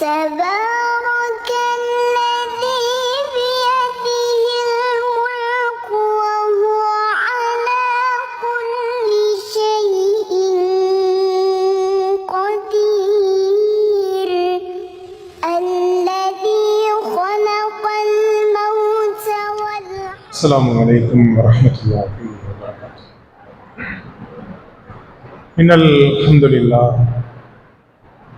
تبارك الذي بيده الملك وهو على كل شيء قدير. الذي خلق الموت والحياة السلام عليكم ورحمة الله وبركاته. إن الحمد لله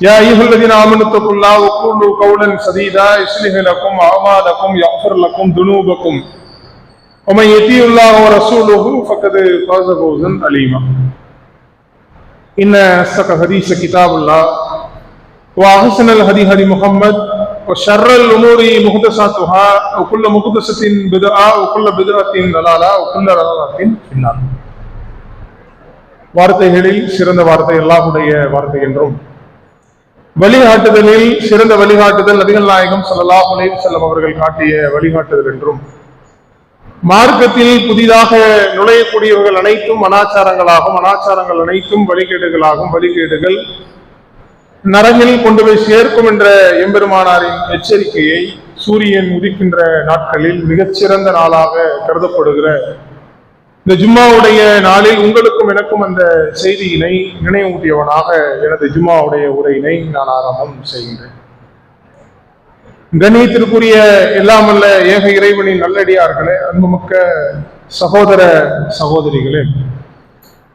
يا أيها الذين آمنوا اتقوا الله وقولوا قولا سديدا يصلح لكم أعمالكم يغفر لكم ذنوبكم ومن يطيع الله ورسوله فقد فاز فوزا عليما إن أصدق الحديث كتاب الله وأحسن الهدي هدي محمد وشر الأمور محدثاتها وكل محدثة بدعة وكل بدعة ضلالة وكل ضلالة في النار வார்த்தைகளில் சிறந்த வார்த்தை அல்லாஹுடைய வார்த்தை என்றும் வழிகாட்டுதலில் சிறந்த வழிகாட்டுதல் நபிகள் நாயகம் ஸல்லல்லாஹு அலைஹி செல்லம் அவர்கள் காட்டிய வழிகாட்டுதல் என்றும் மார்க்கத்தில் புதிதாக நுழையக்கூடியவர்கள் அனைத்தும் அனாச்சாரங்களாகும். அனாச்சாரங்கள் அனைத்தும் வழிகேடுகளாகும். வழிகேடுகள் நரகில் கொண்டு போய் சேர்க்கும் என்ற எம்பெருமானாரின் எச்சரிக்கையை சூரியன் உதிக்கின்ற நாட்களில் மிகச்சிறந்த நாளாக கருதப்படுகிற இந்த ஜும்மாவுடைய நாளில் உங்களுக்கும் எனக்கும் அந்த செய்தியினை நினைவூட்டியவனாக எனது ஜும்மாவுடைய உரையினை நான் ஆரம்பம் செய்கின்றேன். கண்ணியத்திற்குரிய எல்லாமல்ல ஏக இறைவனின் நல்லடியார்களே அன்புமிக்க சகோதர சகோதரிகளே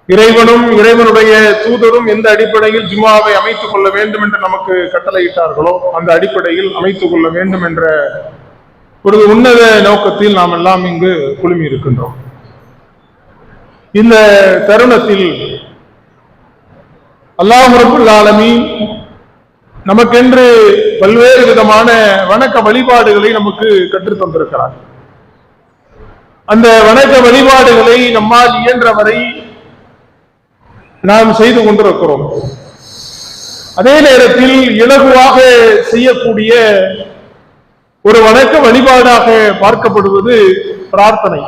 இறைவனும் இறைவனுடைய தூதரும் எந்த அடிப்படையில் ஜும்மாவை அமைத்துக் கொள்ள வேண்டும் என்று நமக்கு கட்டளையிட்டார்களோ அந்த அடிப்படையில் அமைத்துக் கொள்ள வேண்டும் என்ற ஒரு உன்னத நோக்கத்தில் நாம் எல்லாம் இங்கு குழுமி இருக்கின்றோம் இந்த தருணத்தில் அல்லாஹ் ஆலமி நமக்கென்று பல்வேறு விதமான வணக்க வழிபாடுகளை நமக்கு கற்றுத் தந்திருக்கிறார். அந்த வணக்க வழிபாடுகளை நம்மால் இயன்றவரை நாம் செய்து கொண்டிருக்கிறோம். அதே நேரத்தில் இலகுவாக செய்யக்கூடிய ஒரு வணக்க வழிபாடாக பார்க்கப்படுவது பிரார்த்தனை.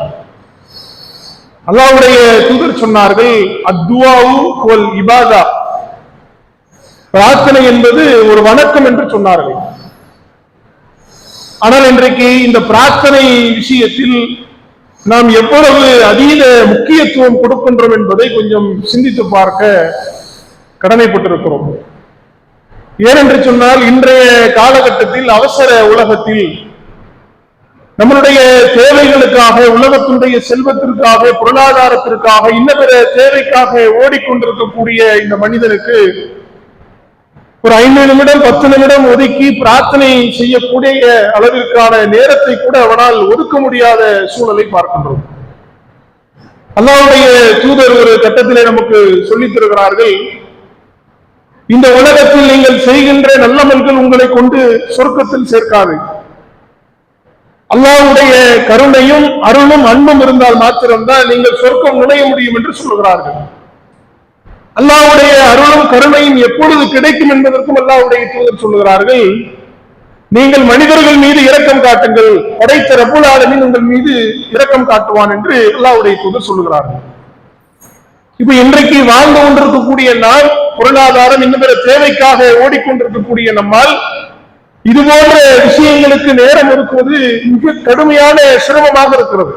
அல்லாவுடைய தூதர் சொன்னார்கள் அத்வாவு இபாதா. பிரார்த்தனை என்பது ஒரு வணக்கம் என்று சொன்னார்கள். ஆனால் இன்றைக்கு இந்த பிரார்த்தனை விஷயத்தில் நாம் எவ்வளவு அதீத முக்கியத்துவம் கொடுக்கின்றோம் என்பதை கொஞ்சம் சிந்தித்து பார்க்க கடமைப்பட்டிருக்கிறோம். ஏனென்று சொன்னால் இன்றைய காலகட்டத்தில் அவசர உலகத்தில் நம்மளுடைய தேவைகளுக்காக உலகத்தினுடைய செல்வத்திற்காக பொருளாதாரத்திற்காக இன்ன பிற தேவைக்காக ஓடிக்கொண்டிருக்கக்கூடிய இந்த மனிதனுக்கு ஒரு ஐந்து நிமிடம் பத்து நிமிடம் ஒதுக்கி பிரார்த்தனை செய்யக்கூடிய அளவிற்கான நேரத்தை கூட அவனால் ஒதுக்க முடியாத சூழலை பார்க்கின்றோம். அல்லாவுடைய தூதர் ஒரு கட்டத்திலே நமக்கு சொல்லித் தருகிறார்கள் இந்த உலகத்தில் நீங்கள் செய்கின்ற நல்லமல்கள் உங்களை கொண்டு சொர்க்கத்தில் சேர்க்காது. அல்லாவுடைய கருணையும் அருளும் அன்பும் இருந்தால் மாத்திரம்தான் நீங்கள் சொர்க்கம் நுழைய முடியும் என்று சொல்கிறார்கள் அல்லாவுடைய அருளும் கருணையும் எப்பொழுது கிடைக்கும் என்பதற்கும் அல்லாவுடைய தூதர் சொல்லுகிறார்கள் நீங்கள் மனிதர்கள் மீது இரக்கம் காட்டுங்கள் படைத்த ரபுல் ஆலமின் உங்கள் மீது இரக்கம் காட்டுவான் என்று அல்லாவுடைய தூதர் சொல்லுகிறார்கள். இப்ப இன்றைக்கு வாழ்ந்து கொண்டிருக்கக்கூடிய நாள் பொருளாதாரம் இன்னும் பிற தேவைக்காக ஓடிக்கொண்டிருக்கக்கூடிய நம்மால் இது போன்ற விஷயங்களுக்கு நேரம் இருக்குவது மிக கடுமையான சிரமமாக இருக்கிறது.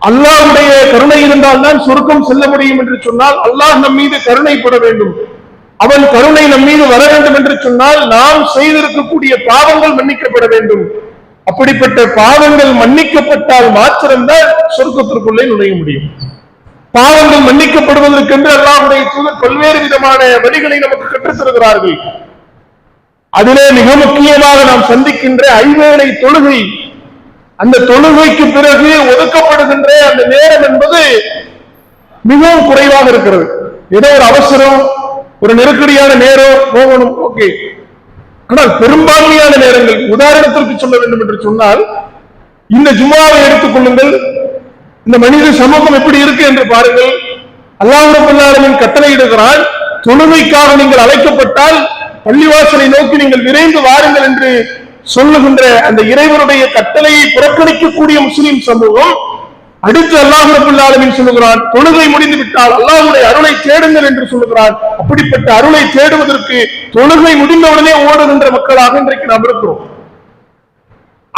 அல்லாஹுடைய கருணை இருந்தால்தான் சுருக்கம் செல்ல முடியும் என்று சொன்னால் அல்லாஹ் நம் மீது கருணைப்பட வேண்டும். அவன் கருணை நம் மீது வர வேண்டும் என்று சொன்னால் நாம் செய்திருக்கக்கூடிய பாவங்கள் மன்னிக்கப்பட வேண்டும். அப்படிப்பட்ட பாவங்கள் மன்னிக்கப்பட்டால் மாத்திரம்தான் சொர்க்கத்திற்குள்ளே நுழைய முடியும். பாவங்கள் மன்னிக்கப்படுவதற்கென்று அல்லாஹுடைய தூதர் பல்வேறு விதமான வழிகளை நமக்கு கற்றுத் தருகிறார்கள் அதிலே மிக முக்கியமாக நாம் சந்திக்கின்ற ஐவேளை தொழுகை. அந்த தொழுகைக்கு பிறகு ஒதுக்கப்படுகின்ற அந்த நேரம் என்பது மிகவும் குறைவாக இருக்கிறது. ஏதோ ஒரு அவசரம் ஒரு நெருக்கடியான நேரம் போகணும் ஓகே. ஆனால் பெரும்பான்மையான நேரங்கள் உதாரணத்திற்கு சொல்ல வேண்டும் என்று சொன்னால் இந்த ஜும்மாவை எடுத்துக் கொள்ளுங்கள். இந்த மனித சமூகம் எப்படி இருக்கு என்று பாருங்கள். அல்லாஹ் ரப்பல் ஆலமீன் கட்டளையிடுகிறான் தொழுகைக்காக நீங்கள் அழைக்கப்பட்டால் பள்ளிவாசலை நோக்கி நீங்கள் விரைந்து வாருங்கள் என்று சொல்லுகின்ற அந்த இறைவனுடைய கட்டளையை புறக்கணிக்கக்கூடிய முஸ்லிம் சமூகம் அடுத்து அல்லாஹ் ரப்பல் சொல்லுகிறான் தொழுகை முடிந்து விட்டால் அல்லாஹுடைய அருளை தேடுங்கள் என்று சொல்லுகிறான். அப்படிப்பட்ட அருளை தேடுவதற்கு தொழுகை முடிந்தவுடனே ஓடுகின்ற மக்களாக இன்றைக்கு நாம் இருக்கிறோம்.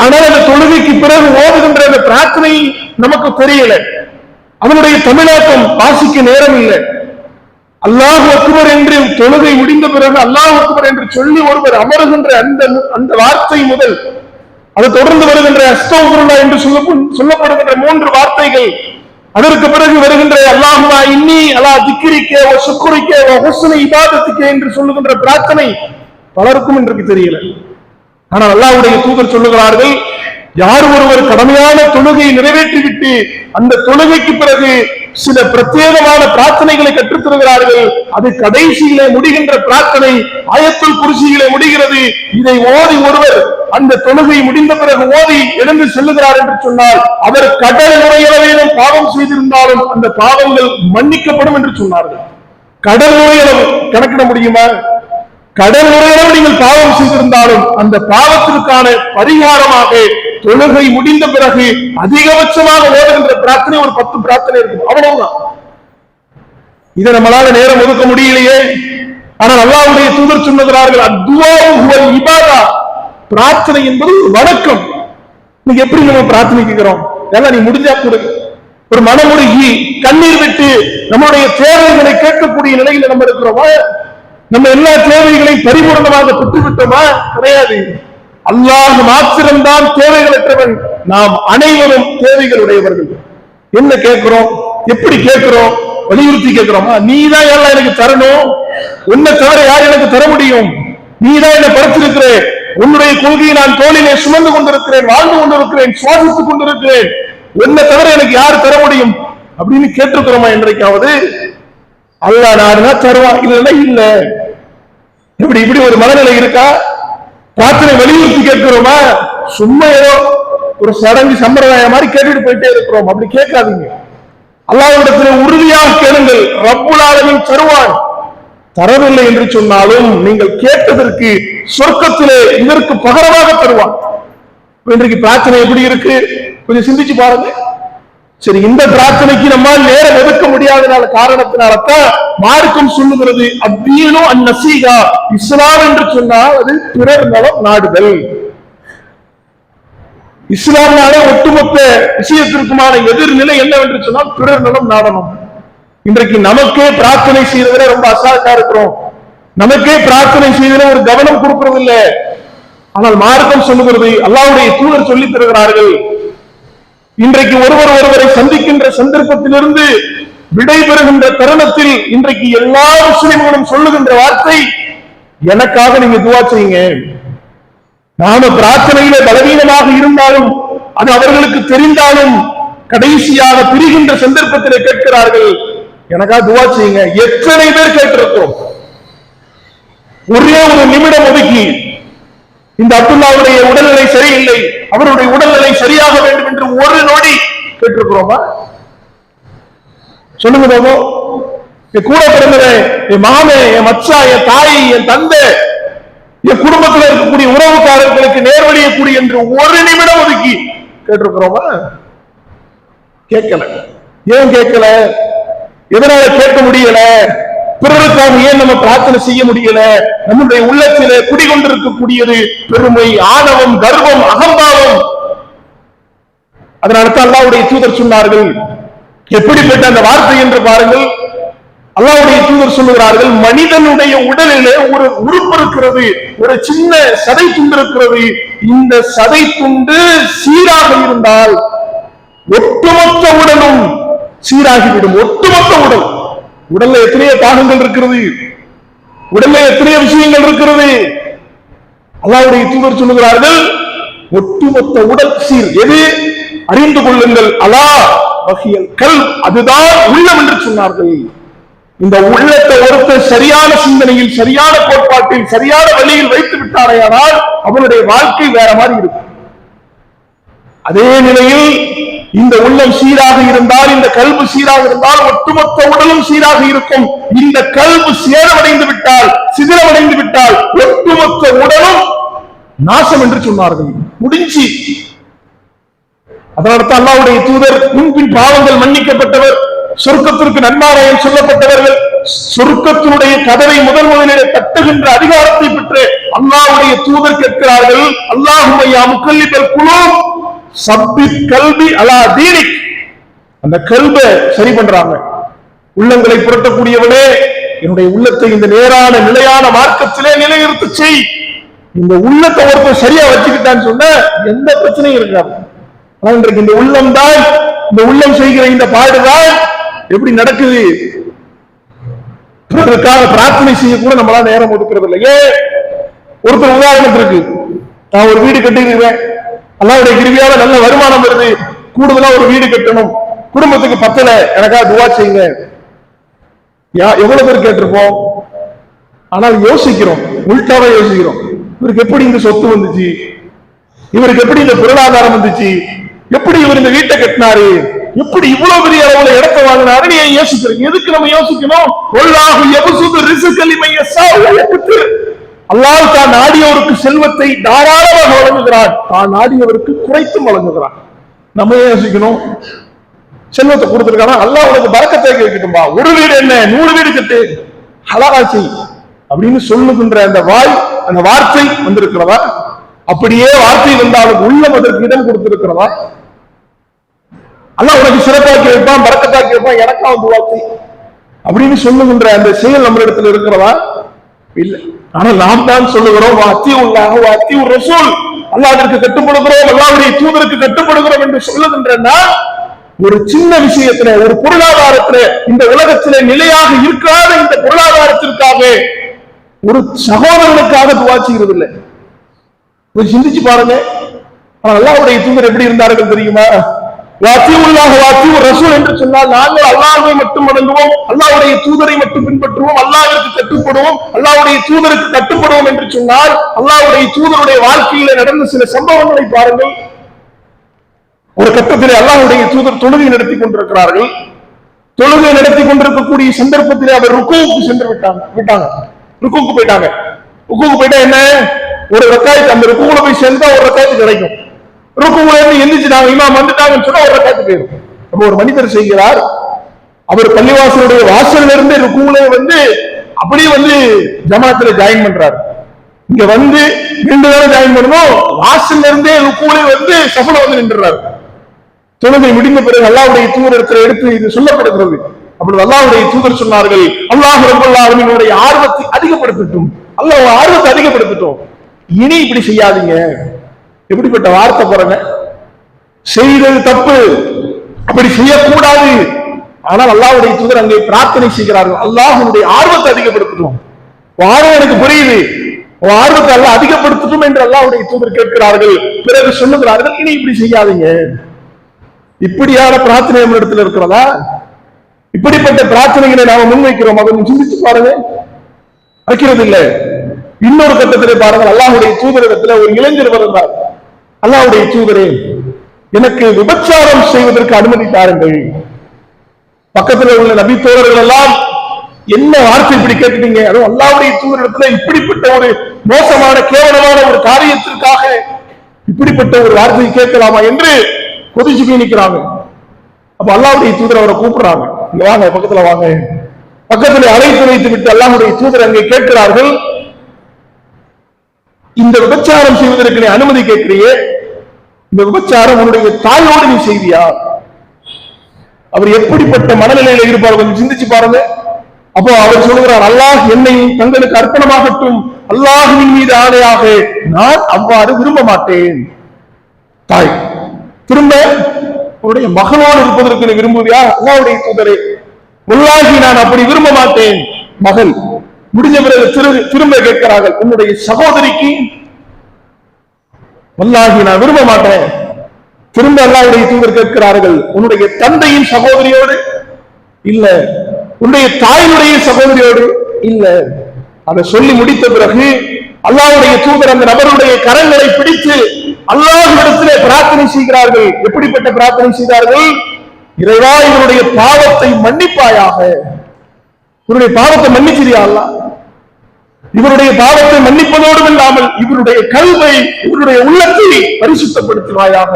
ஆனால் அந்த தொழுகைக்கு பிறகு ஓடுகின்ற அந்த பிரார்த்தனை நமக்கு தெரியல. அவனுடைய தமிழாக்கம் வாசிக்க நேரம் இல்லை. அல்லாஹ் அக்பர் என்று தொழுகை முடிந்த பிறகு அல்லாஹ் அக்பர் என்று சொல்லி ஒருவர் அமருகின்ற அந்த அந்த வார்த்தை முதல் அது தொடர்ந்து வருகின்ற அஸ்தோகுருல்லா என்று சொல்ல சொல்லப்படுகின்ற மூன்று வார்த்தைகள். அதற்கு பிறகு வருகின்ற அல்லாஹுவா இன்னி அலா திக்கிரிக்கே ஓ சுக்குரிக்கே ஓ ஹொசனை இபாதத்துக்கே என்று சொல்லுகின்ற பிரார்த்தனை பலருக்கும் இன்றைக்கு தெரியல. ஆனால் அல்லாஹுடைய தூதர் சொல்லுகிறார்கள் யார் ஒருவர் கடமையான தொழுகையை நிறைவேற்றிவிட்டு அந்த தொழுகைக்கு பிறகு சில பிரத்யேகமான பிரார்த்தனைகளை கற்றுத்தருகிறார்கள். அது கடைசியிலே முடிகின்ற பிரார்த்தனை ஆயத்தில் குருசியிலே முடிகிறது. இதை ஓதி ஒருவர் அந்த தொழுகை முடிந்த பிறகு ஓதி எழுந்து செல்லுகிறார் என்று சொன்னால் அவர் கடல் நுழையளவேனும் பாவம் செய்திருந்தாலும் அந்த பாவங்கள் மன்னிக்கப்படும் என்று சொன்னார்கள். கடல் நுழையளவு கணக்கிட முடியுமா? கடல் நுழையளவு நீங்கள் பாவம் செய்திருந்தாலும் அந்த பாவத்திற்கான பரிகாரமாக தொழுகை முடிந்த பிறகு அதிகபட்சமாக ஓடுகின்ற பிரார்த்தனை ஒரு பத்து பிரார்த்தனை இருக்கும். அவ்வளவுதான். இதை நம்மளால நேரம் ஒதுக்க முடியலையே. ஆனால் அல்லாவுடைய தூதர் சொன்னதார்கள் அத்துவா இபாதா. பிரார்த்தனை என்பது ஒரு வணக்கம். நீங்க எப்படி நம்ம பிரார்த்தனை கேட்கிறோம்? எல்லாம் நீ முடிஞ்சா கொடு. ஒரு மனமுருகி கண்ணீர் விட்டு நம்முடைய தேவைகளை கேட்கக்கூடிய நிலையில நம்ம இருக்கிறோம்? நம்ம எல்லா தேவைகளையும் பரிபூர்ணமாக பெற்றுவிட்டோமா? கிடையாது. அல்லாஹ் மாத்திரம்தான் தேவைகளற்றவன். நாம் அனைவரும் தேவைகளுடையவர்கள். என்ன கேட்கிறோம்? எப்படி கேட்கிறோம்? வலியுறுத்தி கேட்கிறோமா? நீ தான் எல்லாம் எனக்கு தரணும்? உன்னை தவிர யார் எனக்கு தர முடியும்? நீ தான் என்ன படைச்சிருக்கிறேன் உன்னுடைய கொள்கையை நான் தோளிலே சுமந்து கொண்டிருக்கிறேன் வாழ்ந்து கொண்டிருக்கிறேன் சுவாசித்துக் கொண்டிருக்கிறேன். உன்னை தவிர எனக்கு யார் தர முடியும்? அப்படின்னு கேட்டிருக்கிறோமா என்றைக்காவது அல்லா நாடுனா தருவான் இல்லைன்னா இல்ல. இப்படி இப்படி ஒரு மனநிலை இருக்கா? பிரார்த்தனை வலியுறுத்தி கேட்கிறோமா? சும்மா ஏதோ ஒரு சடங்கு சம்பிரதாயம் மாதிரி கேட்டுட்டு போயிட்டே இருக்கிறோம். அப்படி கேட்காதீங்க. அல்லாவிடத்தில் உறுதியாக கேளுங்கள். ரப்புல் தருவான் தரவில்லை என்று சொன்னாலும் நீங்கள் கேட்டதற்கு சொர்க்கத்திலே இதற்கு பகரமாக தருவான் இன்றைக்கு பிரார்த்தனை எப்படி இருக்கு? கொஞ்சம் சிந்திச்சு பாருங்க. சரி இந்த பிரார்த்தனைக்கு நம்மால் நேரம் ஒதுக்க முடியாதனால காரணத்தினாலத்தான் மார்க்கம் சொல்லுகிறது அத்தீனும் அந்நசீகா. இஸ்லாம் என்று சொன்னால் அது பிறர் நலம் நாடுதல். இஸ்லாம்னால ஒட்டுமொத்த விஷயத்திற்குமான எதிர்நிலை என்னவென்று சொன்னால் பிறர் நலம் நாடணும். இன்றைக்கு நமக்கே பிரார்த்தனை செய்வதில் ரொம்ப அசால்ட்டா இருக்கிறோம். நமக்கே பிரார்த்தனை செய்வதில் ஒரு கவனம் கொடுக்கறதில்லை. ஆனால் மார்க்கம் சொல்லுகிறது அல்லாவுடைய தூதர் சொல்லித் தருகிறார்கள் இன்றைக்கு ஒருவர் ஒருவரை சந்திக்கின்ற சந்தர்ப்பத்திலிருந்து விடைபெறுகின்ற தருணத்தில் இன்றைக்கு எல்லா முஸ்லிம்களும் சொல்லுகின்ற வார்த்தை எனக்காக நீங்க துவா செய்யுங்க. நாம பிரார்த்தனையில பலவீனமாக இருந்தாலும் அது அவர்களுக்கு தெரிந்தாலும் கடைசியாக பிரிகின்ற சந்தர்ப்பத்தில் கேட்கிறார்கள் எனக்கா துவா செய்யுங்க. எத்தனை பேர் கேட்டிருக்கிறோம்? ஒரே ஒரு நிமிடம் ஒதுக்கி இந்த அப்துல்லாவுடைய உடல்நிலை சரியில்லை. அவருடைய உடல்நிலை சரியாக வேண்டும் என்று ஒரு நொடி கேட்டிருக்கிறோமா? சொல்லுங்க பாபு என் கூட பிறந்தவன் என் மாமே என் மச்சா என் தாய் என் தந்தை என் குடும்பத்தில் இருக்கக்கூடிய உறவுக்காரர்களுக்கு கூடி என்று ஒரு நிமிடம் ஒதுக்கி கேட்டிருக்கிறோமா? கேட்கல. ஏன் கேட்கல? எதனால கேட்க முடியல? பிறருக்காக ஏன் நம்ம பிரார்த்தனை செய்ய முடியல? நம்முடைய உள்ளத்திலே குடிகொண்டிருக்கக்கூடியது பெருமை ஆணவம் கர்வம் அகம்பாவம். அதனால அல்லாவுடைய தூதர் சொன்னார்கள் எப்படிப்பட்ட அந்த வார்த்தை என்று பாருங்கள். அல்லாவுடைய தூதர் சொல்லுகிறார்கள் மனிதனுடைய உடலிலே ஒரு உறுப்பு இருக்கிறது ஒரு சின்ன சதை துண்டு இருக்கிறது. இந்த சதை துண்டு சீராக இருந்தால் ஒட்டுமொத்த உடலும் சீராகிவிடும் ஒட்டுமொத்த உடல் உடல்ல எத்தனையோ பாகங்கள் இருக்கிறது. உடல்ல எத்தனையோ விஷயங்கள் இருக்கிறது. அல்லாவுடைய தூதர் சொல்லுகிறார்கள் ஒட்டுமொத்த உடல் சீர் எது? அறிந்து கொள்ளுங்கள். அலா வகையல் கல் அதுதான் உள்ளம் என்று சொன்னார்கள். இந்த உள்ளத்தை ஒருத்தர் சரியான சிந்தனையில் சரியான கோட்பாட்டில் சரியான வழியில் வைத்து விட்டாரையானால் அவனுடைய வாழ்க்கை வேற மாதிரி இருக்கும். அதே நிலையில் இந்த உள்ளம் சீராக இருந்தால் இந்த கல்வி சீராக இருந்தால் ஒட்டுமொத்த உடலும் சீராக இருக்கும். இந்த கல்வி சேதமடைந்து விட்டால் சிதிலமடைந்து விட்டால் ஒட்டுமொத்த உடலும் நாசம் என்று சொன்னார்கள். முடிஞ்சு. அதனால்தான் அல்லாவுடைய தூதர் முன்பின் பாவங்கள் மன்னிக்கப்பட்டவர் சொர்க்கத்திற்கு நன்மாராயம் சொல்லப்பட்டவர்கள் சொர்க்கத்தினுடைய கதவை முதல் முதலிலே தட்டுகின்ற அதிகாரத்தை பெற்று அல்லாவுடைய தூதர் கேட்கிறார்கள் அல்லாஹுடைய முக்கல்லிபல் குழு சப்பித் கல்வி அலா தீனிக். அந்த கல்வை சரி பண்றாங்க. உள்ளங்களை புரட்டக்கூடியவனே என்னுடைய உள்ளத்தை இந்த நேரான நிலையான மார்க்கத்திலே நிலைநிறுத்த செய். இந்த உள்ளத்தை ஒருத்தர் சரியா வச்சுக்கிட்டான்னு சொன்ன எந்த பிரச்சனையும் இருக்காது. ஆனா இன்றைக்கு இந்த உள்ளம் தான் இந்த உள்ளம் செய்கிற இந்த பாடுதான் எப்படி நடக்குது? பிறருக்காக பிரார்த்தனை செய்ய கூட நம்மளால நேரம் ஒதுக்குறது இல்லையே ஒருத்தர் உதாரணத்திற்கு நான் ஒரு வீடு கட்டிருக்கிறேன் அல்லாவுடைய கிருவியால நல்ல வருமானம் வருது. கூடுதலா ஒரு வீடு கட்டணும். குடும்பத்துக்கு பத்தல. எனக்கா துவா செய்யுங்க. எவ்வளவு பேர் கேட்டிருப்போம்? ஆனால் யோசிக்கிறோம். உள்டாவா யோசிக்கிறோம். இவருக்கு எப்படி இந்த சொத்து வந்துச்சு? இவருக்கு எப்படி இந்த பொருளாதாரம் வந்துச்சு? எப்படி இவர் இந்த வீட்டை கட்டினாரு? எப்படி இவ்வளவு பெரிய அளவுல இடத்தை வாங்கினாரு? நீ ஏன் யோசிக்கிறீங்க எதுக்கு நம்ம யோசிக்கணும்? அல்லாஹ் தான் நாடியவருக்கு செல்வத்தை தாராளமாக வழங்குகிறான் தான் நாடியவருக்கு குறைத்தும் வழங்குகிறான் நம்ம யோசிக்கணும்? செல்வத்தை கொடுத்துருக்கானா? அல்லாஹ் உனக்கு பறக்கத்தை கேட்கட்டும்பா. ஒரு வீடு என்ன? நூறு வீடு கட்டு. ஹலாசி அப்படின்னு சொல்லுகின்ற அந்த வாய் அந்த வார்த்தை வந்திருக்கிறதா? அப்படியே வார்த்தை வந்தாலும் உள்ளம் அதற்கு இடம் கொடுத்திருக்கிறதா? அல்லாஹ் உனக்கு சிறப்பாக்கி வைப்பான் பறக்கத்தாக்கி வைப்பான் எனக்கா வந்து வார்த்தை அப்படின்னு சொல்லுகின்ற அந்த செயல் நம்ம இடத்துல இருக்கிறதா? இல்லை. ஆனால் நாம் தான் சொல்லுகிறோம் அத்தி உள்ளாக அத்தி ஒரு ரசூல். அல்லாவிற்கு கட்டுப்படுகிறோம் அல்லாவுடைய தூதருக்கு கட்டுப்படுகிறோம் என்று சொல்லுகின்றனா. ஒரு சின்ன விஷயத்துல ஒரு பொருளாதாரத்துல இந்த உலகத்திலே நிலையாக இருக்காத இந்த பொருளாதாரத்திற்காக ஒரு சகோதரனுக்காக துவா செய்கிறது இல்லை சிந்திச்சு பாருங்க. ஆனா தூதர் எப்படி இருந்தார்கள் தெரியுமா? வாத்தி உள்ளாக ஒரு ரசூல் என்று சொன்னால் நாங்கள் அல்லாஹ்வை மட்டும் வணங்குவோம் அல்லாஹ்வுடைய தூதரை மட்டும் பின்பற்றுவோம் அல்லாஹ்விற்கு கட்டுப்படுவோம் அல்லாவுடைய தூதருக்கு கட்டுப்படுவோம் என்று சொன்னால் அல்லாஹ்வுடைய தூதருடைய வாழ்க்கையில நடந்த சில சம்பவங்களை பாருங்கள். ஒரு கட்டத்தில் அல்லாஹ்வுடைய தூதர் தொழுகை நடத்தி கொண்டிருக்கிறார்கள். தொழுகை நடத்தி கொண்டிருக்கக்கூடிய சந்தர்ப்பத்திலே அவர் ருக்குவுக்கு சென்று விட்டாங்க விட்டாங்க. ருக்குவுக்கு போயிட்டாங்க. ருக்குவுக்கு போயிட்டா என்ன? ஒரு ரக்காயத்து அந்த ருக்குவுல போய் சேர்ந்தா ஒரு ரக்காயத்து கிடைக்கும். ருக்குவுல இருந்து எந்திரிச்சுட்டாங்க இமாம் வந்துட்டாங்கன்னு சொன்னா ஒரு காத்து போயிருக்கும் அப்ப ஒரு மனிதர் செய்கிறார். அவர் பள்ளிவாசலுடைய வாசல்ல இருந்து ருக்குவுல வந்து அப்படியே வந்து ஜமாத்துல ஜாயின் பண்றாரு. இங்க வந்து ரெண்டு பேரும் ஜாயின் பண்ணணும். வாசல்ல இருந்தே ருக்குவுல வந்து சஃபல வந்து நின்றுறாரு தொழுகை முடிந்த பிறகு அல்லாவுடைய தூதரத்தில் எடுத்து இது சொல்லப்படுகிறது. அப்படி அல்லாவுடைய தூதர் சொன்னார்கள் அல்லாஹ் ரப்பல் ஆலமீனுடைய ஆர்வத்தை அதிகப்படுத்தட்டும். அல்லாஹ் ஆர்வத்தை அதிகப்படுத்தட்டும். இனி இப்படி செய்யாதீங்க. எப்படிப்பட்ட வார்த்தை பாருங்க. செய்தது தப்பு. அப்படி செய்யக்கூடாது. ஆனால் அல்லாவுடைய தூதர் அங்கே பிரார்த்தனை செய்கிறார்கள். அல்லாஹனுடைய ஆர்வத்தை அதிகப்படுத்தணும் ஆர்வம் எனக்கு புரியுது. உன் ஆர்வத்தை அல்ல அதிகப்படுத்தட்டும் என்று அல்லாவுடைய தூதர் கேட்கிறார்கள். பிறகு சொல்லுகிறார்கள் இனி இப்படி செய்யாதீங்க. இப்படியான பிரார்த்தனை இடத்துல இருக்கிறதா? இப்படிப்பட்ட பிரார்த்தனைகளை நாம முன்வைக்கிறோம்? அதை சிந்திச்சு பாருங்க. வைக்கிறது இல்லை இன்னொரு கட்டத்திலே பாருங்கள் அல்லாஹுடைய தூதரிடத்துல ஒரு இளைஞர் வருகிறார் அல்லாவுடைய தூதரே எனக்கு விபச்சாரம் செய்வதற்கு அனுமதி தாருங்கள் பக்கத்துல உள்ள நபி தோழர்கள் எல்லாம் என்ன வார்த்தை இப்படி கேட்டுட்டீங்க? அதுவும் அல்லாவுடைய தூதரிடத்துல இப்படிப்பட்ட ஒரு மோசமான கேவலமான ஒரு காரியத்திற்காக இப்படிப்பட்ட ஒரு வார்த்தையை கேட்கலாமா என்று கொதிச்சு போய் நிக்கிறாங்க அப்ப அல்லாவுடைய தூதர் அவரை கூப்பிடுறாங்க. இங்க வாங்க பக்கத்துல வாங்க. பக்கத்துல அழைத்து வைத்து விட்டு அல்லாவுடைய தூதர் அங்கே கேட்கிறார்கள் இந்த விபச்சாரம் செய்வதற்கு நீ அனுமதி கேட்கிறியே இந்த விபச்சாரம் உன்னுடைய தாயோடு நீ செய்தியா அவர் எப்படிப்பட்ட மனநிலையில இருப்பார் கொஞ்சம் சிந்திச்சு பாருங்க. அப்போ அவர் சொல்லுகிறார் அல்லாஹ் என்னை தங்களுக்கு அர்ப்பணமாகட்டும் அல்லாஹுவின் மீது ஆணையாக நான் அவ்வாறு விரும்ப மாட்டேன். தாய் திரும்ப உன்னுடைய மகனோடு இருப்பதற்கு நீ விரும்புவியா? அல்லாவுடைய தூதரே உள்ளாகி நான் அப்படி விரும்ப மாட்டேன். மகள் முடிஞ்ச பிறகு திரும்ப கேட்கிறார்கள் உன்னுடைய சகோதரிக்கு வல்லாகி நான் விரும்ப மாட்டேன். திரும்ப அல்லாவுடைய தூதர் கேட்கிறார்கள் உன்னுடைய தந்தையின் சகோதரியோடு? இல்ல. உன்னுடைய தாயினுடைய சகோதரியோடு? இல்ல. அதை சொல்லி முடித்த பிறகு அல்லாவுடைய தூதர் அந்த நபருடைய கரங்களை பிடித்து அல்லாஹிடத்திலே பிரார்த்தனை செய்கிறார்கள். எப்படிப்பட்ட பிரார்த்தனை செய்தார்கள்? இறைவா இவருடைய பாவத்தை மன்னிப்பாயாக. இவருடைய பாவத்தை மன்னிச்சிரியா அல்லாஹ்? இவருடைய பாவத்தை மன்னிப்பதோடும் இல்லாமல் இவருடைய கல்வை இவருடைய உள்ளத்தை பரிசுத்தப்படுத்துவாயாக.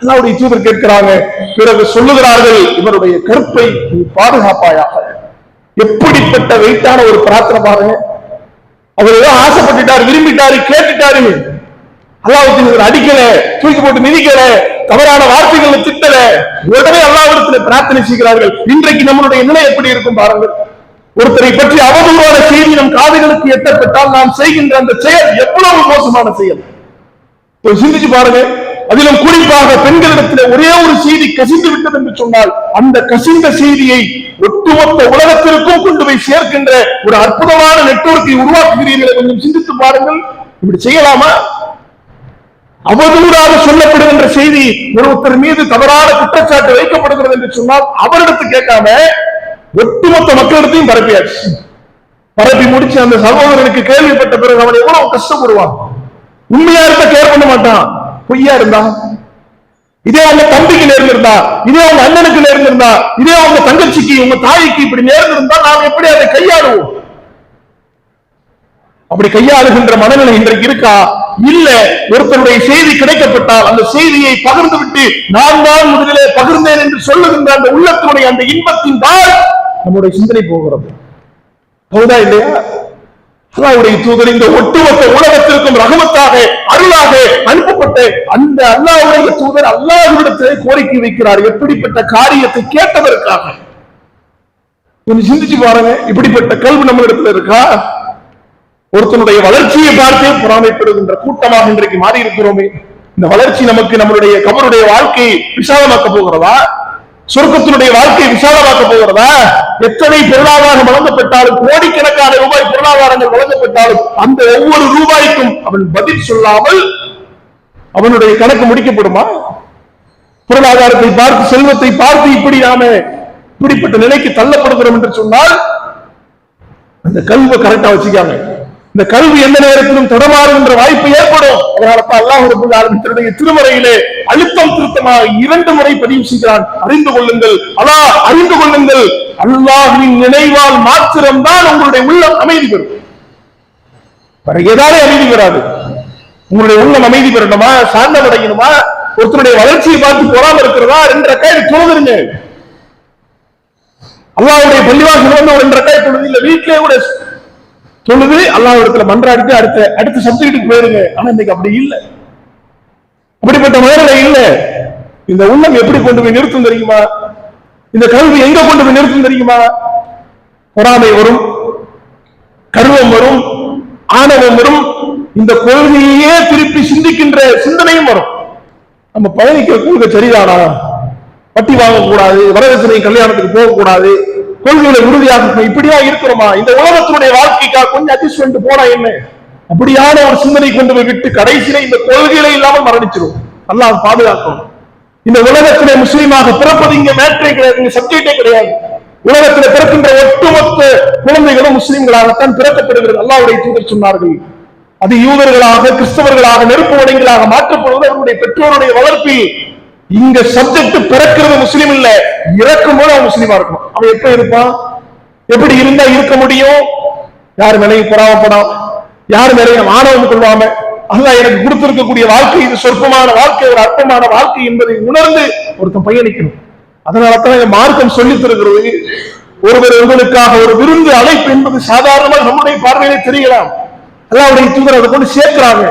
அல்லாவுடைய தூதர் கேட்கிறாங்க பிறகு சொல்லுகிறார்கள் இவருடைய கற்பை நீ பாதுகாப்பாயாக. எப்படிப்பட்ட வெயிட்டான ஒரு பிரார்த்தனை பாருங்க. அவர் ஏதோ ஆசைப்பட்டுட்டாரு விரும்பிட்டாரு கேட்டுட்டாரு. அல்லாவுக்கு அடிக்கல தூக்கி போட்டு மிதிக்கல தவறான வார்த்தைகளை திட்டல. உடனே அல்லாவிடத்தில் பிரார்த்தனை செய்கிறார்கள். இன்றைக்கு நம்மளுடைய நிலை எப்படி இருக்கும் பாருங்கள். ஒருத்தரை பற்றி அவதூறான செய்தி நம் காதுகளுக்கு எட்டப்பட்டால் நாம் செய்கின்ற அந்த செயல் எவ்வளவு மோசமான செயல்? சிந்திச்சு பாருங்க. அதிலும் குறிப்பாக பெண்களிடத்தில் ஒரே ஒரு செய்தி கசிந்து விட்டது என்று சொன்னால் அந்த கசிந்த செய்தியை ஒட்டுமொத்த உலகத்திற்கும் கொண்டு போய் சேர்க்கின்ற ஒரு அற்புதமான நெட்வொர்க்கை உருவாக்குகிறீர்கள் கொஞ்சம் சிந்தித்து பாருங்கள். இப்படி செய்யலாமா? அவதூறாக சொல்லப்படுகின்ற செய்தி ஒருத்தர் மீது தவறான குற்றச்சாட்டு வைக்கப்படுகிறது என்று சொன்னால் அவரிடத்து கேட்காம ஒட்டுமொத்த மக்களிடத்தையும் பரப்பியாச்சு. பரப்பி முடிச்சு அந்த சகோதரனுக்கு கேள்விப்பட்ட பிறகு அவன் எவ்வளவு கஷ்டப்படுவான்? உண்மையா இருந்தா கேர் பண்ண மாட்டான். பொய்யா இருந்தா? இதே அவங்க தம்பிக்கு நேர்ந்திருந்தா இதே அவங்க அண்ணனுக்கு நேர்ந்திருந்தா இதே அவங்க தங்கச்சிக்கு உங்க தாய்க்கு இப்படி நேர்ந்திருந்தா நாம் எப்படி அதை கையாளுவோம்? அப்படி கையாளுகின்ற மனநிலை இன்றைக்கு இருக்கா? இல்ல. ஒருத்தருடைய செய்தி கிடைக்கப்பட்டால் அந்த செய்தியை பகிர்ந்து விட்டு நான் தான் முதலிலே பகிர்ந்தேன் என்று சொல்லுகின்ற அந்த உள்ளத்தினுடைய அந்த இன்பத்தின் தான் நம்முடைய சிந்தனை போகிறது. போதா இல்லையா? அல்லாவுடைய தூதர் இந்த ஒட்டுமொத்த உலகத்திற்கும் ரகமத்தாக அருளாக அனுப்பப்பட்ட அந்த அல்லாவுடைய தூதர் அல்லாஹ்விடத்திலே கோரிக்கை வைக்கிறார். எப்படிப்பட்ட காரியத்தை கேட்டதற்காக. கொஞ்சம் சிந்திச்சு பாருங்க. இப்படிப்பட்ட கல்வி நம்ம இடத்துல இருக்கா? ஒருத்தனுடைய வளர்ச்சியை பார்த்து பொறாமைப்படுகின்ற கூட்டமாக இன்றைக்கு மாறி இருக்கிறோமே இந்த வளர்ச்சி நமக்கு நம்மளுடைய கபருடைய வாழ்க்கையை விசாலமாக்க போகிறதா? சுருக்கத்தினுடைய வாழ்க்கையை விசாலமாக்க போகிறதா? எத்தனை பொருளாதாரம் வழங்கப்பட்டாலும் கோடிக்கணக்கான ரூபாய் பொருளாதாரங்கள் வழங்கப்பட்டாலும் அந்த ஒவ்வொரு ரூபாய்க்கும் அவன் பதில் சொல்லாமல் அவனுடைய கணக்கு முடிக்கப்படுமா? பொருளாதாரத்தை பார்த்து செல்வத்தை பார்த்து இப்படி நாம இப்படிப்பட்ட நிலைக்கு தள்ளப்படுகிறோம் என்று சொன்னால் அந்த கல்வை கரெக்டா வச்சுக்காங்க. இந்த கல்வி எந்த நேரத்திலும் தடமாறுகின்ற வாய்ப்பு ஏற்படும். அதனால அல்லாஹ் ரபுல் ஆலமீன் திருமறையிலே அழுத்தம் திருத்தமாக இரண்டு முறை பதிவு செய்கிறான். அறிந்து கொள்ளுங்கள். அல்லாஹ் அறிந்து கொள்ளுங்கள். அல்லாஹின் நினைவால் மாத்திரம்தான் உங்களுடைய உள்ளம் அமைதி பெறும். வேற ஏதாவது அமைதி பெறாது. உங்களுடைய உள்ளம் அமைதி பெறணுமா? சாந்தமடையணுமா? ஒருத்தருடைய வளர்ச்சியை பார்த்து போறாம இருக்கிறதா? ரெண்டு ரக்காய் தொழுதுருங்க அல்லாவுடைய பள்ளிவாசல் வந்து ஒரு ரெண்டு ரக்காய் தொழுது இல்ல வீட்டிலே கூட தொழுது அல்லாஹ் இடத்துல மன்றாடிட்டு அடுத்த அடுத்த சப்ஜெக்டுக்கு போயிருங்க. ஆனா இன்னைக்கு அப்படி இல்லை. அப்படிப்பட்ட மனநிலை இல்லை. இந்த உள்ளம் எப்படி கொண்டு போய் நிறுத்தும் தெரியுமா? இந்த கல்வி எங்க கொண்டு போய் நிறுத்தும் தெரியுமா? பொறாமை வரும் கர்வம் வரும் ஆணவம் வரும் இந்த கொள்கையே திருப்பி சிந்திக்கின்ற சிந்தனையும் வரும். நம்ம பயணிக்கிற கொள்கை சரிதானா? வட்டி வாங்கக்கூடாது வரதட்சணை கல்யாணத்துக்கு போகக்கூடாது. கொள்கைகளை உறுதியாக இப்படியா இருக்கிறோமா? இந்த உலகத்தினுடைய வாழ்க்கைக்காக கொஞ்சம் அட்ஜஸ்ட் பண்ணிட்டு போனா என்ன? அப்படியான ஒரு சிந்தனை கொண்டு போய் விட்டு கடைசியில இந்த கொள்கைகளை இல்லாமல் மரணிச்சிடும் அல்லாஹ் பாதுகாக்கணும் இந்த உலகத்திலே முஸ்லீமாக பிறப்பது இங்க மேட்ரே கிடையாது இங்க சப்ஜெக்டே கிடையாது. உலகத்திலே பிறக்கின்ற ஒட்டுமொத்த குழந்தைகளும் முஸ்லீம்களாகத்தான் பிறக்கப்படுகிறது. அல்லாவுடைய தூதர் சொன்னார்கள். அது யூதர்களாக கிறிஸ்தவர்களாக நெருப்பு வடைகளாக மாற்றப்படுவது அவருடைய பெற்றோருடைய வளர்ப்பில் இங்க சப்ஜெக்ட் பிறக்கிறது முஸ்லீம் இல்ல இறக்கும் போது அவன் முஸ்லீமா இருக்கணும். அவன் எப்ப இருப்பான்? எப்படி இருந்தா இருக்க முடியும்? யார் மேலையும் பொறாமப்படாம யார் மேலையும் ஆணவம் கொள்வாம அல்ல எனக்கு கொடுத்திருக்கக்கூடிய வாழ்க்கை இது சொற்பமான வாழ்க்கை ஒரு அற்பமான வாழ்க்கை என்பதை உணர்ந்து ஒருத்தன் பயணிக்கணும். அதனால தான் மார்க்கம் சொல்லி தருகிறது ஒருவர் உங்களுக்காக ஒரு விருந்து அழைப்பு என்பது சாதாரணமாக நம்முடைய பார்வையிலே தெரியலாம். அல்லாவுடைய தூதர் அதை கொண்டு சேர்க்கிறாங்க.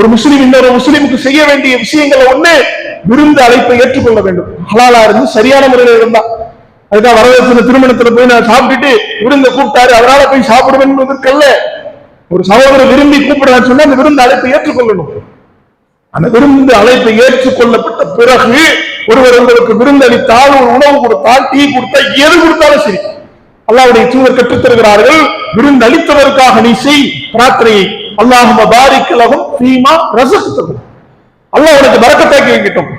ஒரு முஸ்லீம் இன்னொரு முஸ்லீமுக்கு செய்ய வேண்டிய விஷயங்களை ஒண்ணு விருந்து அழைப்பை ஏற்றுக்கொள்ள வேண்டும். ஹலாலா இருந்து சரியான முறையில் இருந்தா. அதுதான் வரவேற்று திருமணத்துல போய் நான் சாப்பிட்டுட்டு விருந்த கூப்பிட்டாரு. அதனால போய் சாப்பிடுவேன் என்பதற்கல்ல. ஒரு சகோதரர் விரும்பி கூப்பிடுறான்னு சொன்னா அந்த விருந்து அழைப்பை ஏற்றுக்கொள்ளணும். அந்த விருந்து அழைப்பை ஏற்றுக்கொள்ளப்பட்ட பிறகு ஒருவர் உங்களுக்கு விருந்தளித்தால் ஒரு உணவு கொடுத்தால் டீ கொடுத்தால் எது கொடுத்தாலும் சரி. அல்லாவுடைய தூதர் கற்றுத்தருகிறார்கள் விருந்து விருந்தளித்தவருக்காக நீ செய் பிரார்த்தனையை. அல்லாஹும பாரிக்கலகம் லஹும் ஃபீமா அல்ல உனக்கு பரக்கத்தை வைக்கட்டும்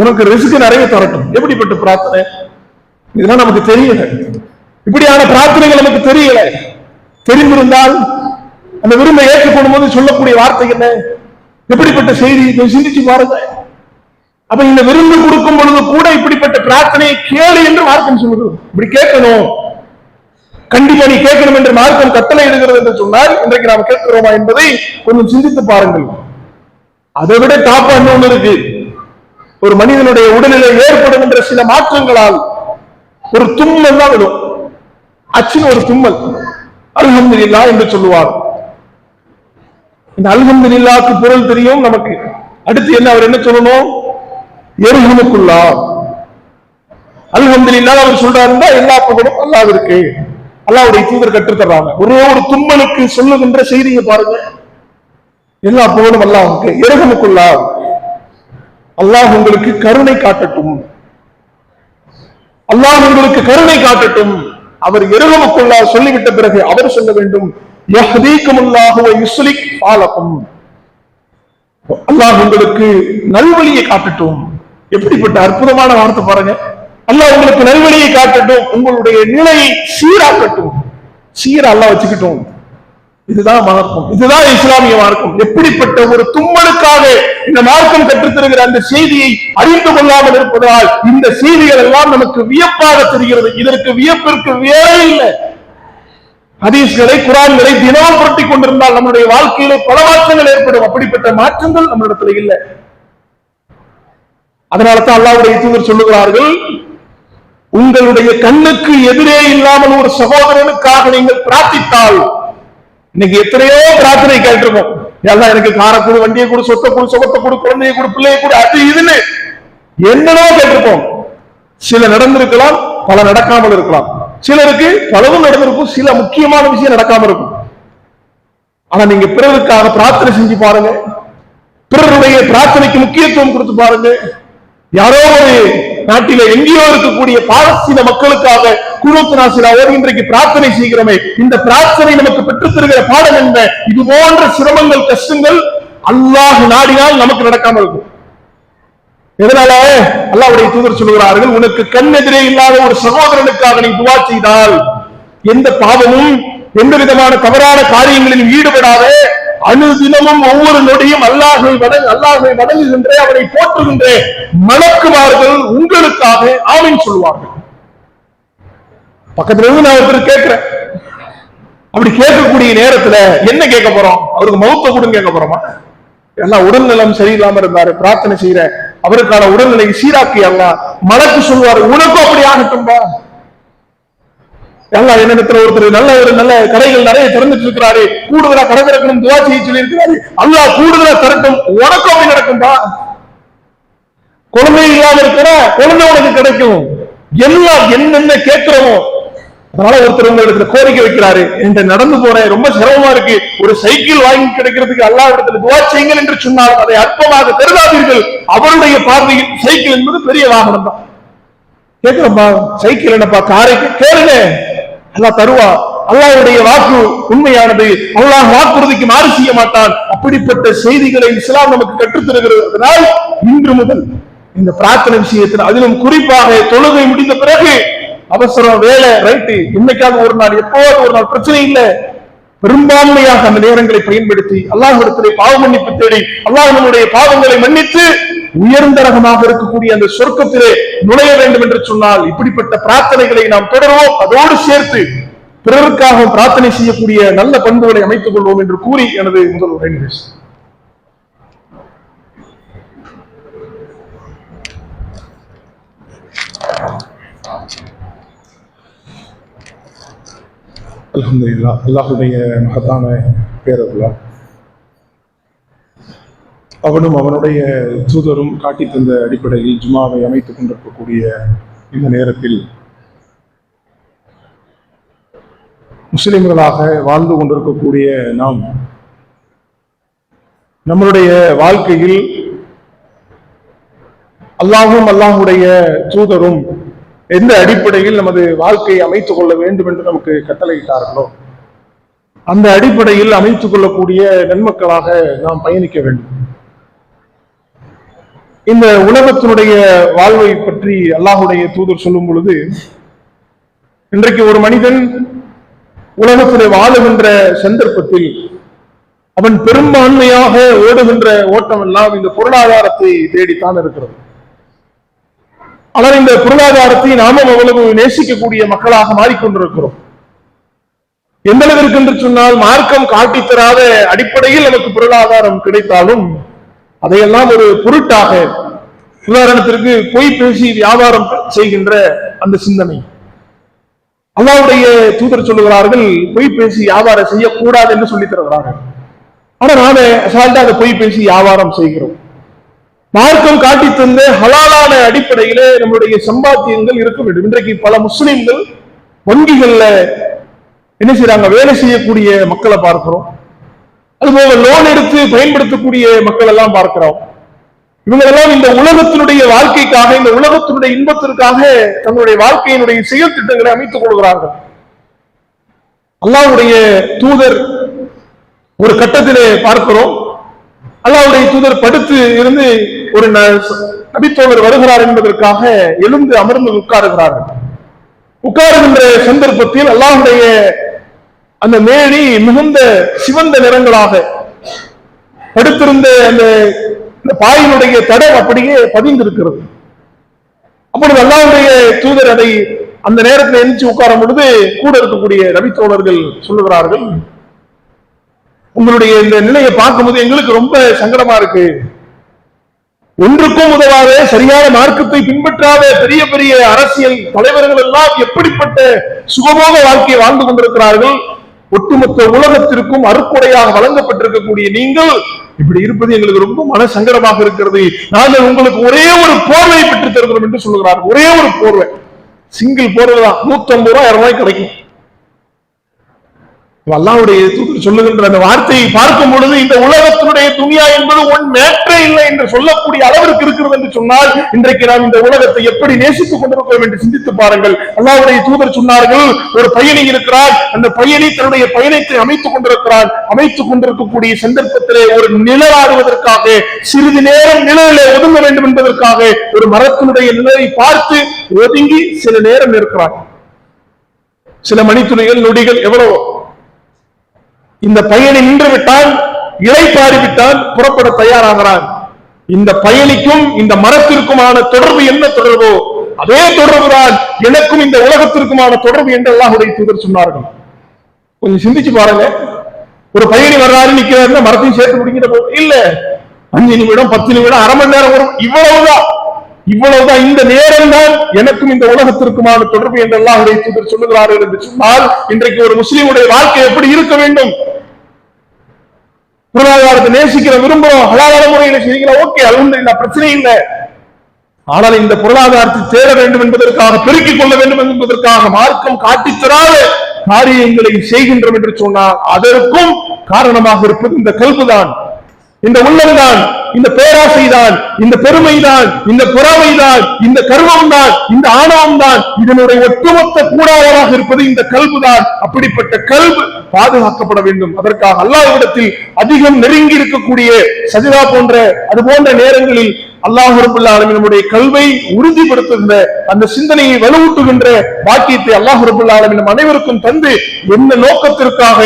உனக்கு ரிசுக்கு நிறைய தரட்டும். எப்படிப்பட்ட பிரார்த்தனை? இதெல்லாம் நமக்கு தெரியல. இப்படியான பிரார்த்தனைகள் நமக்கு தெரியல. தெரிந்திருந்தால் அந்த விரும்பை ஏற்றுக்கொள்ளும் போது சொல்லக்கூடிய வார்த்தை என்ன? எப்படிப்பட்ட செய்தி? இதை சிந்திச்சு பாருங்க. அப்ப இந்த விருந்து கொடுக்கும் பொழுது கூட இப்படிப்பட்ட பிரார்த்தனையை கேளு என்று மார்க்கம் சொல்லுது. இப்படி கேட்கணும். கண்டிப்பா நீ கேட்கணும் என்று மார்க்கம் கட்டளை இடுகிறது என்று சொன்னால் இன்றைக்கு நாம் கேட்கிறோமா என்பதை கொஞ்சம் சிந்தித்து பாருங்கள். அதை விட டாப் ஒண்ணு இருக்கு. ஒரு மனிதனுடைய உடலிலே ஏற்படுகின்ற சில மாற்றங்களால் ஒரு தும்மல் தான் விடும் அச்சின் ஒரு தும்மல். அல்ஹம்துலில்லா என்று சொல்லுவார். இந்த அல்ஹம்துலில்லாக்கு பொருள் தெரியும் நமக்கு. அடுத்து என்ன அவர் என்ன சொல்லணும்? எருகமுக்குள்ளா அல்ஹம்து இல்லா அவர் சொல்றாருன்னா எல்லா புகழும் அல்லாவிற்கு அல்லாவுடைய தூதர் கற்றுத்தர்றாங்க. ஒரே ஒரு தும்மலுக்கு சொல்லுகின்ற செய்தியை பாருங்க. எல்லா புகழும் அல்லாஹ்வுக்கு எருகுனுக்குள்ளா அல்லாஹ் உங்களுக்கு கருணை காட்டட்டும். அல்லாஹ் உங்களுக்கு கருணை காட்டட்டும். அவர் எருகமுக்குள்ளா சொல்லிவிட்ட பிறகு அவர் சொல்ல வேண்டும் யஹ்தீக்குமுல்லாஹு அல்லாஹ் உங்களுக்கு நல்வழியை காட்டட்டும். எப்படிப்பட்ட அற்புதமான வார்த்தை பாருங்க. அல்லாஹ் உங்களுக்கு நல்வழியை காட்டட்டும். உங்களுடைய நிலையை சீராக்கட்டும். சீரா அல்லாஹ் வச்சுக்கிட்டும். இதுதான் மார்க்கம் இதுதான் இஸ்லாமிய மார்க்கம் எப்படிப்பட்ட ஒரு தும்மலுக்காக இந்த மார்க்கம் கற்றுத்தருகிற அந்த செய்தியை அறிந்து கொள்ளாமல் இருப்பதால் இந்த செய்திகள் எல்லாம் நமக்கு வியப்பாக தெரிகிறது. இதற்கு வியப்பிற்கு வேறே இல்லை. ஹதீஸ்களை குரான்களை தினமும் புரட்டிக் கொண்டிருந்தால் நம்முடைய வாழ்க்கையிலே பல மாற்றங்கள் ஏற்படும். அப்படிப்பட்ட மாற்றங்கள் நம்மிடத்துல இல்லை. அதனால தான் அல்லாவுடைய தூதர் சொல்லுகிறார்கள் உங்களுடைய கண்ணுக்கு எதிரே இல்லாமல் ஒரு சகோதரனுக்காக நீங்கள் பிரார்த்தித்தால் இன்னைக்கு எத்தனையோ பிரார்த்தனை கேட்டிருக்கோம். எல்லாம் எனக்கு காரை கொடு வண்டியை கொடு சொத்தை கொடு சுகத்தை கொடு குழந்தையை கொடு பிள்ளையை கொடு அது இதுன்னு என்னென்னோ கேட்டிருப்போம் சில நடந்திருக்கலாம் பல நடக்காமல் இருக்கலாம். சிலருக்கு பலவும் நடந்திருக்கும் சில முக்கியமான விஷயம் நடக்காம இருக்கும். ஆனா நீங்க பிறருக்காக பிரார்த்தனை செஞ்சு பாருங்க. பிறருடைய பிரார்த்தனைக்கு முக்கியத்துவம் கொடுத்து பாருங்க. யாரோ ஒரு நாட்டிலே எங்கேயோ இருக்கக்கூடிய பாலஸ்தீன மக்களுக்காக குழுத்து நாசிலாவோடு இன்றைக்கு பிரார்த்தனை செய்கிறோமே. இந்த பிரார்த்தனை நமக்கு பெற்றுத் தருகிற பாடம் என்ன? இது போன்ற சிரமங்கள் கஷ்டங்கள் அல்லாஹ் நாடினால் நமக்கு நடக்காமல் இருக்கும். எதனால? அல்லாவுடைய தூதர் சொல்கிறார்கள் உனக்கு கண் எதிரே இல்லாத ஒரு சகோதரனுக்காக நீ துவா செய்தால் எந்த பாவமும் எந்த விதமான தவறான காரியங்களிலும் ஈடுபடாத அனுதினமும் ஒவ்வொரு நொடியும் அல்லாஹை வணங்கு அல்லாஹை வணங்குகின்ற அவனை போற்றுகின்ற மணக்குமார்கள் உங்களுக்காக ஆமீன் சொல்லுவார்கள். பக்கத்துல இருந்து நான் ஒருத்தர் கேட்கிறேன். அப்படி கேட்கக்கூடிய நேரத்துல என்ன கேட்க போறோம்? அவருக்கு மௌத்த கூட கேட்க போறோமா? எல்லாம் உடல்நலம் சரியில்லாம இருந்தாரு பிரார்த்தனை செய்யற அவருக்கான உடல்நிலை சீராக்கி எல்லாம் மலக்கு சொல்லுவாரு. உனக்கும் அப்படி ஆகட்டும்பா எல்லாம் என்னிடத்துல ஒருத்தர் நல்ல ஒரு நல்ல கடைகள் நிறைய திறந்துட்டு இருக்கிறாரு கூடுதலா கடை திறக்கணும் துவா செய்ய சொல்லி இருக்கிறாரு அல்லா கூடுதலா திறக்கும் உனக்கும் அப்படி நடக்கும்பா குழந்தை இல்லாம இருக்கிற குழந்தை உனக்கு கிடைக்கும். எல்லாம் என்னென்ன கேட்கிறோமோ அதனால ஒருத்தர் உங்களிடத்துல கோரிக்கை வைக்கிறாரு. என்கிட்ட நடந்து போறேன் ரொம்ப சிரமமா இருக்கு. ஒரு சைக்கிள் வாங்கி கிடைக்கிறதுக்கு அல்லா இடத்துல துவா செய்யுங்கள் என்று சொன்னால் அதை அற்பமாக கருதாதீர்கள். அவருடைய பார்வையில் சைக்கிள் என்பது பெரிய வாகனம் தான். கேட்கிறப்பா சைக்கிள் என்னப்பா காரைக்கு கேளுங்க. எல்லாம் தருவா. அல்லாவுடைய வாக்கு உண்மையானது. அல்லாஹ் வாக்குறுதிக்கு மாறு செய்ய மாட்டான். அப்படிப்பட்ட செய்திகளை இஸ்லாம் நமக்கு கற்றுத் அதனால் இன்று முதல் இந்த பிரார்த்தனை விஷயத்தில் அதிலும் குறிப்பாக தொழுகை முடிந்த பிறகு அவசரம் வேலை ரைட்டு இன்னைக்காவது ஒரு நாள் எப்போது ஒரு நாள் பிரச்சனை இல்லை. பெரும்பான்மையாக அந்த நேரங்களை பயன்படுத்தி அல்லாஹிடத்திலே பாவ மன்னிப்பு தேடி அல்லாஹ் நம்முடைய பாவங்களை மன்னித்து உயர்ந்த ரகமாக இருக்கக்கூடிய அந்த சொர்க்கத்திலே நுழைய வேண்டும் என்று சொன்னால் இப்படிப்பட்ட பிரார்த்தனைகளை நாம் தொடர்வோம். அதோடு சேர்த்து பிறருக்காக பிரார்த்தனை செய்யக்கூடிய நல்ல பண்புகளை அமைத்துக் கொள்வோம் என்று கூறி எனது முதல் உரை நிறைவு செய்கிறேன். அல்லாஹுடைய மகத்தான பேரருளா அவனும் அவனுடைய தூதரும் காட்டி தந்த அடிப்படையில் ஜுமாவை அமைத்துக் கொண்டிருக்கக்கூடிய இந்த நேரத்தில் முஸ்லிம்களாக வாழ்ந்து கொண்டிருக்கக்கூடிய நாம் நம்மளுடைய வாழ்க்கையில் அல்லாஹும் அல்லாஹுடைய தூதரும் எந்த அடிப்படையில் நமது வாழ்க்கையை அமைத்துக் கொள்ள வேண்டும் என்று நமக்கு கட்டளையிட்டார்களோ அந்த அடிப்படையில் அமைத்துக் கொள்ளக்கூடிய நன்மக்களாக நாம் பயணிக்க வேண்டும். இந்த உலகத்தினுடைய வாழ்வை பற்றி அல்லாஹுடைய தூதர் சொல்லும் பொழுது இன்றைக்கு ஒரு மனிதன் உலகத்திலே வாழுகின்ற சந்தர்ப்பத்தில் அவன் பெரும்பான்மையாக ஓடுகின்ற ஓட்டம் எல்லாம் இந்த பொருளாதாரத்தை தேடித்தான் இருக்கிறது. ஆனால் இந்த பொருளாதாரத்தை நாமும் அவ்வளவு நேசிக்கக்கூடிய மக்களாக மாறிக்கொண்டிருக்கிறோம். எந்த அளவிற்கு என்று சொன்னால் மார்க்கம் காட்டித் தராத அடிப்படையில் நமக்கு பொருளாதாரம் கிடைத்தாலும் அதையெல்லாம் ஒரு பொருட்டாக உதாரணத்திற்கு பொய் பேசி வியாபாரம் செய்கின்ற அந்த சிந்தனை. அல்லாவுடைய தூதர் சொல்லுகிறார்கள் பொய் பேசி வியாபாரம் செய்யக்கூடாது என்று சொல்லி தருகிறார்கள். ஆனா நாம அசால்ட்டா அதை பொய் பேசி வியாபாரம் செய்கிறோம். மார்க்கம் காட்டி தந்த ஹலாலான அடிப்படையிலே நம்முடைய சம்பாத்தியங்கள் இருக்க வேண்டும். இன்றைக்கு பல முஸ்லிம்கள் வங்கிகள்ல என்ன செய்யறாங்க வேலை செய்யக்கூடிய மக்களை பார்க்கிறோம். அதுபோக லோன் எடுத்து பயன்படுத்தக்கூடிய மக்கள் எல்லாம் பார்க்கிறோம். இவங்க எல்லாம் இந்த உலகத்தினுடைய வாழ்க்கைக்காக இந்த உலகத்தினுடைய இன்பத்திற்காக தங்களுடைய வாழ்க்கையினுடைய செயல் திட்டங்களை அமைத்துக் கொள்கிறார்கள். அல்லாவுடைய தூதர் ஒரு கட்டத்திலே பார்க்கிறோம். அல்லாவுடைய தூதர் படுத்து இருந்து ஒரு ந- வருகிறார் என்பதற்காக எழுந்து அமர்ந்து உட்காருகிறார்கள். உட்காருகின்ற சந்தர்ப்பத்தில் அல்லாவுடைய அந்த மேனி மிகுந்த சிவந்த நிறங்களாக படுத்திருந்த அந்த இந்த பாயினுடைய தடம் அப்படியே பதிந்திருக்கிறது. அப்பொழுது அல்லாவுடைய தூதர் அதை அந்த நேரத்தில் எந்திரிச்சு உட்காரும் பொழுது கூட இருக்கக்கூடிய ரவித்தோழர்கள் சொல்லுகிறார்கள் உங்களுடைய இந்த நிலையை பார்க்கும்போது எங்களுக்கு ரொம்ப சங்கடமா இருக்கு. ஒன்றுக்கும் உதவாத சரியான மார்க்கத்தை பின்பற்றாத பெரிய பெரிய அரசியல் தலைவர்கள் எல்லாம் எப்படிப்பட்ட சுகமோக வாழ்க்கையை வாழ்ந்து கொண்டிருக்கிறார்கள். ஒட்டுமொத்த உலகத்திற்கும் அறுக்குடையாக வழங்கப்பட்டிருக்கக்கூடிய நீங்கள் இப்படி இருப்பது எங்களுக்கு ரொம்ப மன சங்கடமாக இருக்கிறது. நாங்கள் உங்களுக்கு ஒரே ஒரு போர்வை பெற்று தருகிறோம் என்று சொல்லுகிறார் ஒரே ஒரு போர்வை. சிங்கிள் போர்வை தான். நூத்தி ஐம்பது ரூபாய் ரூபாய் கிடைக்கும். அல்லாவுடைய தூதர் சொல்லுகின்ற அந்த வார்த்தையை பார்க்கும் பொழுது இந்த உலகத்தினுடைய துணியா என்பது ஒன் மேற்றே இல்லை என்று சொல்லக்கூடிய அளவிற்கு இருக்கிறது என்று சொன்னால் இன்றைக்கு நாம் இந்த உலகத்தை எப்படி நேசித்துக் கொண்டிருக்கிறோம் என்று சிந்தித்து பாருங்கள். அல்லாவுடைய தூதர் சொன்னார்கள் ஒரு பயணி இருக்கிறார். அந்த பயணி தன்னுடைய பயணத்தை அமைத்துக் கொண்டிருக்கிறார் அமைத்துக் கொண்டிருக்கக்கூடிய சந்தர்ப்பத்திலே ஒரு நிழலாடுவதற்காக சிறிது நேரம் நிழலிலே ஒதுங்க வேண்டும் என்பதற்காக ஒரு மரத்தினுடைய நிழலை பார்த்து ஒதுங்கி சில நேரம் இருக்கிறார் சில மணித்துளிகள் நொடிகள் எவ்வளவோ. இந்த பயணி நின்று விட்டால் இலை விட்டால் புறப்பட தயாராகிறான் இந்த பயணிக்கும் இந்த மரத்திற்குமான தொடர்பு என்ன தொடர்போ அதே தொடர்புதான் எனக்கும் இந்த உலகத்திற்குமான தொடர்பு என்று அல்லாஹுடைய தூதர் சொன்னார்கள். கொஞ்சம் சிந்திச்சு பாருங்க. ஒரு பயணி வர்றாரு நிக்கிறாருன்னா மரத்தையும் சேர்த்து பிடிக்கிற போ இல்ல அஞ்சு நிமிடம் பத்து நிமிடம் அரை மணி நேரம் வரும். இவ்வளவுதான். இவ்வளவுதான் இந்த நேரம் தான் எனக்கும் இந்த உலகத்திற்குமான தொடர்பு என்றெல்லாம் தூதர் சொல்லுகிறார்கள் என்று சொன்னால் இன்றைக்கு ஒரு முஸ்லீமுடைய வாழ்க்கை எப்படி இருக்க வேண்டும்? பொருளாதாரத்தை நேசிக்கிற விரும்புறோம் ஹலாலான முறையில செய்கிறோம் ஓகே அல்ஹம்துலில்லாஹ் பிரச்சனை இல்லை. ஆனால் இந்த பொருளாதாரத்தை சேர வேண்டும் என்பதற்காக பெருக்கிக் கொள்ள வேண்டும் என்பதற்காக மார்க்கம் காட்டித்தராத காரியங்களை செய்கின்றோம் என்று சொன்னால் அதற்கும் காரணமாக இருப்பது இந்த கல்புதான். இந்த உள்ளம்தான் இந்த பேராசைதான் இந்த பெருமைதான் இந்த பொறாமைதான் இந்த கர்வம் தான் இந்த ஆணவம் தான் இதனுடைய ஒட்டுமொத்த கூடாரமாக இருப்பது இந்த கல்புதான் அப்படிப்பட்ட கல்பு பாதுகாக்கப்பட வேண்டும். அதற்காக அல்லாஹ்விடத்தில் அதிகம் நெருங்கி இருக்கக்கூடிய சஜிதா போன்ற அது போன்ற நேரங்களில் அல்லாஹ் ரபுல்லா நம்முடைய கல்வை உறுதிப்படுத்துகின்ற அந்த சிந்தனையை வலுவூட்டுகின்ற பாக்கியத்தை அல்லாஹ் ரபுல்லா நம் அனைவருக்கும் தந்து என்ன நோக்கத்திற்காக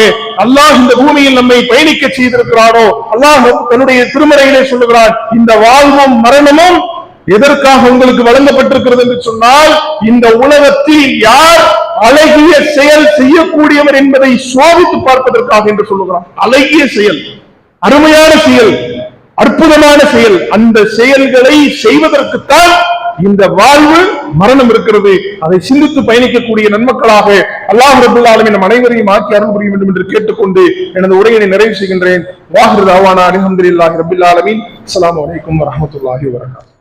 அல்லாஹ் இந்த பூமியில் நம்மை பயணிக்க செய்திருக்கிறானோ அல்லாஹ் தன்னுடைய திருமறையிலே சொல்லுகிறான் இந்த வாழ்வும் மரணமும் எதற்காக உங்களுக்கு வழங்கப்பட்டிருக்கிறது என்று சொன்னால் இந்த உலகத்தில் யார் அழகிய செயல் செய்யக்கூடியவர் என்பதை சோதித்து பார்ப்பதற்காக என்று சொல்லுகிறான். அழகிய செயல் அருமையான செயல் அற்புதமான செயல். அந்த செயல்களை செய்வதற்குத்தான் இந்த வாழ்வு மரணம் இருக்கிறது. அதை சிந்தித்து பயணிக்கக்கூடிய நன்மக்களாக அல்லாஹ் ரபுல்லா ஆலமீன் நம் அனைவரையும் ஆக்கி அருள் புரிய வேண்டும் என்று கேட்டுக்கொண்டு எனது உரையினை நிறைவு செய்கின்றேன். வாஹிர் தாவானா அலமதுல்லாஹி ரபுல்லா ஆலமீன். அஸ்ஸலாமு அலைக்கும் வரஹ்மத்துல்லாஹி வபரகாத்துஹு